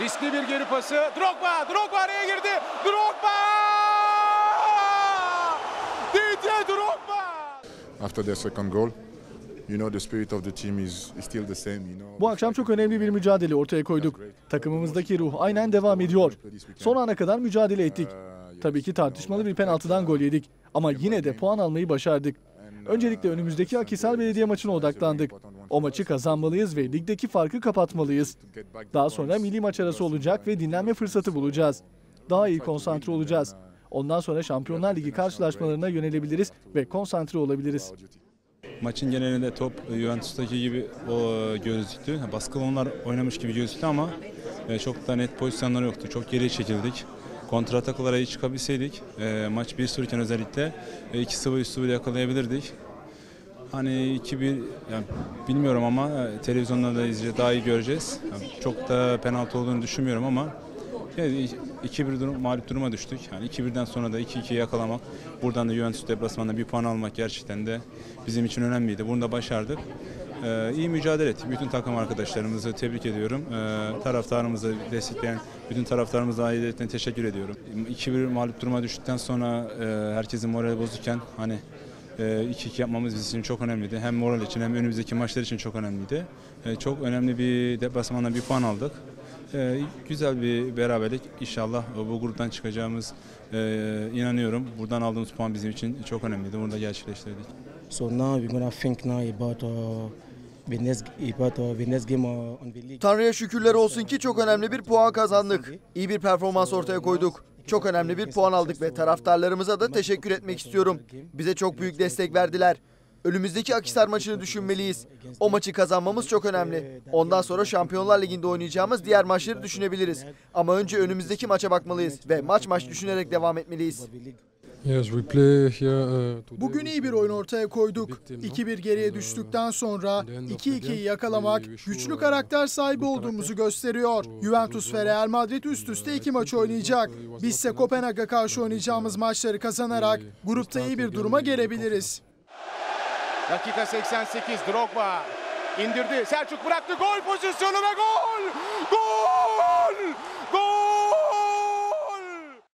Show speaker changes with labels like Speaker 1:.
Speaker 1: Riskli bir geri pası. Drogba, Drogba araya girdi. Drogba! Didier Drogba!
Speaker 2: after their second goal. You know the spirit of the team is, is still the same. You know.
Speaker 3: Bu akşam çok önemli bir mücadele ortaya koyduk. Takımımızdaki ruh aynen devam ediyor. Son ana kadar mücadele ettik. Tabii ki tartışmalı bir penaltıdan gol yedik. Ama yine de puan almayı başardık. Öncelikle önümüzdeki Akhisar Belediye maçına odaklandık. O maçı kazanmalıyız ve ligdeki farkı kapatmalıyız. Daha sonra milli maç arası olacak ve dinlenme fırsatı bulacağız. Daha iyi konsantre olacağız. Ondan sonra Şampiyonlar Ligi karşılaşmalarına yönelebiliriz ve konsantre olabiliriz.
Speaker 4: Maçın genelinde top e, Juventus'taki gibi o e, gözüktü. Baskılı onlar oynamış gibi gözüktü ama e, çok da net pozisyonlar yoktu. Çok geri çekildik. Kontrataklara iyi çıkabilseydik e, maç 1-0 iken özellikle e, 2-0 3-0 yakalayabilirdik. Hani 2-1 yani bilmiyorum ama e, televizyonda da izleyeceğiz, daha iyi göreceğiz. Yani çok da penaltı olduğunu düşünmüyorum ama yani 2-1 durum, mağlup duruma düştük. Yani 2-1'den sonra da 2-2 yakalamak, buradan da Juventus deplasmanında bir puan almak gerçekten de bizim için önemliydi. Bunu da başardık. Ee, iyi mücadele ettik. Bütün takım arkadaşlarımızı tebrik ediyorum. Ee, taraftarımızı destekleyen bütün taraftarımıza ayrıca teşekkür ediyorum. 2-1 mağlup duruma düştükten sonra e, herkesin morali bozukken hani 2-2 yapmamız bizim için çok önemliydi. Hem moral için hem önümüzdeki maçlar için çok önemliydi. E, çok önemli bir deplasmandan bir puan aldık. E, güzel bir beraberlik. İnşallah bu gruptan çıkacağımız e, inanıyorum. Buradan aldığımız puan bizim için çok önemliydi. Bunu da gerçekleştirdik.
Speaker 5: So now we're gonna think now about uh, uh, uh, on the league.
Speaker 6: Tanrı'ya şükürler olsun ki çok önemli bir puan kazandık. İyi bir performans ortaya koyduk. Çok önemli bir puan aldık ve taraftarlarımıza da teşekkür etmek istiyorum. Bize çok büyük destek verdiler. Önümüzdeki Akhisar maçını düşünmeliyiz. O maçı kazanmamız çok önemli. Ondan sonra Şampiyonlar Ligi'nde oynayacağımız diğer maçları düşünebiliriz. Ama önce önümüzdeki maça bakmalıyız ve maç maç düşünerek devam etmeliyiz.
Speaker 7: Yes, we play here. uh,
Speaker 8: Bugün iyi bir oyun ortaya koyduk. 2-1 geriye düştükten sonra 2-2'yi yakalamak güçlü karakter sahibi olduğumuzu gösteriyor. Juventus ve Real Madrid üst üste iki maç oynayacak. Bizse Kopenhag'a karşı oynayacağımız maçları kazanarak grupta iyi bir duruma gelebiliriz.
Speaker 1: Dakika 88 Drogba indirdi. Selçuk bıraktı. Gol pozisyonu ve! Gol! Gol!